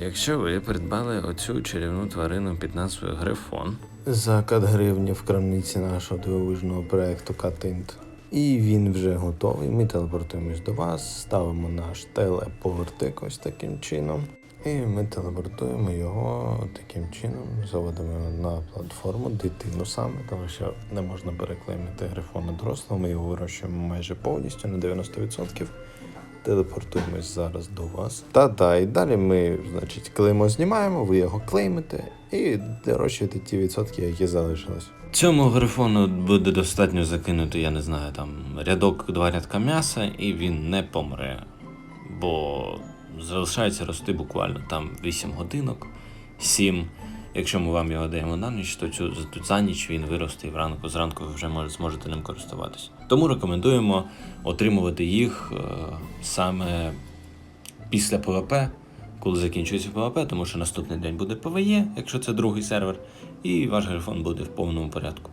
Якщо ви придбали оцю чарівну тварину під назвою Грифон, За кат гривні в крамниці нашого дивовижного проекту Катинт. І він вже готовий. Ми телепортуємось до вас, ставимо наш телепортик ось таким чином. І ми телепортуємо його таким чином, заводимо на платформу дитину саме, тому що не можна переклеймити грифона дорослого. Ми його вирощуємо майже повністю на 90%. Телепортуємось зараз до вас. Та-та, і далі ми, значить, клеймо знімаємо, ви його клеймите і дорощуєте ті відсотки, які залишились. цьому грифону буде достатньо закинути, я не знаю, там рядок, два рядка м'яса, і він не помре. Бо залишається рости буквально там 8 годинок, 7. Якщо ми вам його даємо на ніч, то цю за ніч він виросте і вранку зранку ви вже може, зможете ним користуватися. Тому рекомендуємо отримувати їх е, саме після ПВП, коли закінчується ПВП, тому що наступний день буде ПВЕ, якщо це другий сервер, і ваш грифон буде в повному порядку.